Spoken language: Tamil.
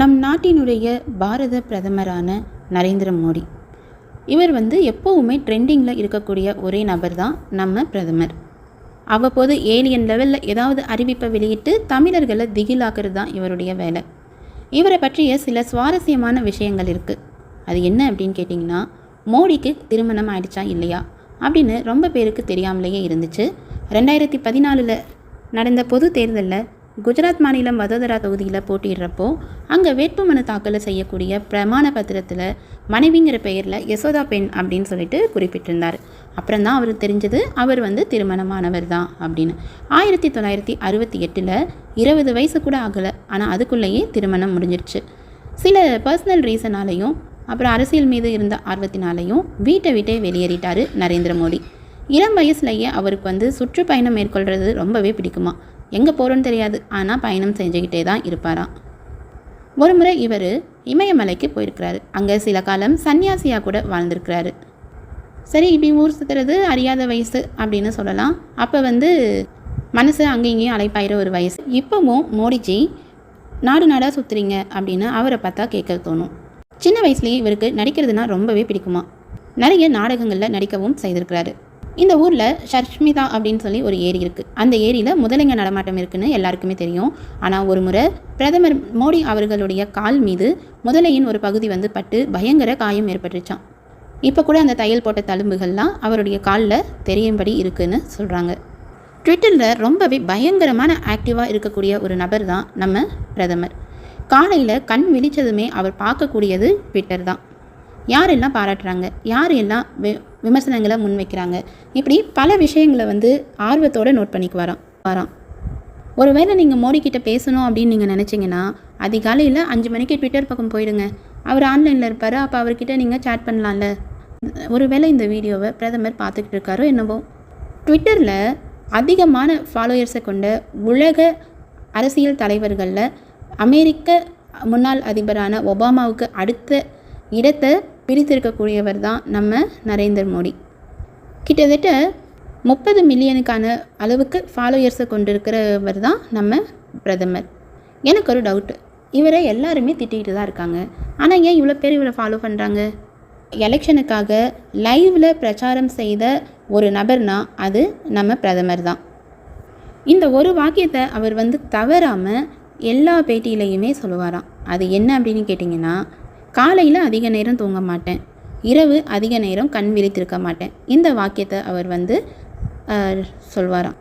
நம் நாட்டினுடைய பாரத பிரதமரான நரேந்திர மோடி. இவர் வந்து எப்போவுமே ட்ரெண்டிங்கில் இருக்கக்கூடிய ஒரே நபர் தான் நம்ம பிரதமர். அவ்வப்போது ஏலியன் லெவலில் ஏதாவது அறிவிப்பை வெளியிட்டு தமிழர்களை திகிலாக்குறது தான் இவருடைய வேலை. இவரை பற்றிய சில சுவாரஸ்யமான விஷயங்கள் இருக்குது அது என்ன அப்படின்னு கேட்டிங்கன்னா மோடிக்கு திருமணம் ஆயிடுச்சா இல்லையா அப்படின்னு ரொம்ப பேருக்கு தெரியாமலேயே இருந்துச்சு. ரெண்டாயிரத்தி பதினாலில் நடந்த பொது தேர்தலில் குஜராத் மாநிலம் வதோதரா தொகுதியில் போட்டிடுறப்போ அங்கே வேட்புமனு தாக்கல் செய்யக்கூடிய பிரமாண பத்திரத்தில் மனைவிங்கிற பெயரில் யசோதா பெண் அப்படின்னு சொல்லிட்டு குறிப்பிட்டிருந்தார். அப்புறம் தான் அவருக்கு தெரிஞ்சது அவர் வந்து திருமணமானவர் தான் அப்படின்னு. ஆயிரத்தி தொள்ளாயிரத்தி அறுபத்தி எட்டில் இருபது வயசு கூட ஆகலை ஆனால் அதுக்குள்ளேயே திருமணம் முடிஞ்சிருச்சு. சில பர்சனல் ரீசனாலையும் அப்புறம் அரசியல் மீது இருந்த ஆர்வத்தினாலையும் வீட்டை விட்டே வெளியேறிட்டார் நரேந்திர மோடி. இளம் வயசுலேயே அவருக்கு வந்து சுற்றுப்பயணம் மேற்கொள்கிறது ரொம்பவே பிடிக்குமா? எங்கே போகிறோன்னு தெரியாது. ஆனால் பயணம் செஞ்சுக்கிட்டே தான் இருப்பாராம். ஒரு முறை இவர் இமயமலைக்கு போயிருக்கிறாரு. அங்கே சில காலம் சன்னியாசியாக கூட வாழ்ந்திருக்கிறாரு. சரி இப்படி ஊர் சுற்றுறது அறியாத வயசு அப்படின்னு சொல்லலாம். அப்போ வந்து மனசு அங்கேயும் இங்கேயும் ஒரு வயசு. இப்போவும் மோடிஜி நாடு நாடாக சுற்றுறீங்க அப்படின்னு அவரை பார்த்தா கேட்க தோணும். சின்ன வயசுலேயே இவருக்கு நடிக்கிறதுனா ரொம்பவே பிடிக்குமா நிறைய நாடகங்களில் நடிக்கவும் செய்திருக்கிறாரு. இந்த ஊரில் ஷர்ஷ்மிதா அப்படின்னு சொல்லி ஒரு ஏரி இருக்குது அந்த ஏரியில் முதலைங்க நடமாட்டம் இருக்குன்னு எல்லாருக்குமே தெரியும். ஆனால் ஒரு முறை பிரதமர் மோடி அவர்களுடைய கால் மீது முதலையின் ஒரு பகுதி வந்து பட்டு பயங்கர காயம் ஏற்பட்டுருச்சான் இப்போ கூட அந்த தையல் போட்ட தழும்புகள்லாம் அவருடைய காலில் தெரியும்படி இருக்குன்னு சொல்கிறாங்க ட்விட்டரில் ரொம்பவே பயங்கரமான ஆக்டிவாக இருக்கக்கூடிய ஒரு நபர் தான் நம்ம பிரதமர். காலையில் கண் விழிச்சதுமே அவர் பார்க்கக்கூடியது ட்விட்டர் தான். யாரெல்லாம் பாராட்டுறாங்க? யார் எல்லாம் விமர்சனங்களை முன்வைக்கிறாங்க. இப்படி பல விஷயங்களை வந்து ஆர்வத்தோடு நோட் பண்ணிக்கு வரான் வரான் ஒருவேளை நீங்கள் மோடி பேசணும் அப்படின்னு நீங்கள் நினச்சிங்கன்னா அதிகாலையில் அஞ்சு மணிக்கு ட்விட்டர் பக்கம் போயிடுங்க. அவர் ஆன்லைனில் இருப்பார் அப்போ அவர்கிட்ட நீங்கள் சேட் பண்ணலாம்ல. ஒருவேளை இந்த வீடியோவை பிரதமர் பார்த்துக்கிட்டு இருக்காரோ என்னவோ. ட்விட்டரில் அதிகமான ஃபாலோயர்ஸை கொண்ட உலக அரசியல் தலைவர்களில் அமெரிக்க முன்னாள் அதிபரான ஒபாமாவுக்கு அடுத்த இடத்தை பிடித்திருக்கக்கூடியவர் தான் நம்ம நரேந்திர மோடி. கிட்டத்தட்ட முப்பது மில்லியனுக்கான அளவுக்கு ஃபாலோயர்ஸை கொண்டிருக்கிறவர் தான் நம்ம பிரதமர். எனக்கு ஒரு டவுட்டு இவரை எல்லாருமே திட்டிகிட்டு தான் இருக்காங்க. ஆனால் ஏன் இவ்வளோ பேர் இவரை ஃபாலோ பண்ணுறாங்க எலெக்ஷனுக்காக லைவில் பிரச்சாரம் செய்த ஒரு நபர்னா அது நம்ம பிரதமர் தான் இந்த ஒரு வாக்கியத்தை அவர் வந்து தவறாமல் எல்லா பேட்டியிலையுமே சொல்லுவாராம். அது என்ன அப்படின்னு கேட்டிங்கன்னா காலையில் அதிக நேரம் தூங்க மாட்டேன். இரவு அதிக நேரம் கண் விழித்திருக்க மாட்டேன். இந்த வாக்கியத்தை அவர் வந்து சொல்வாராம்.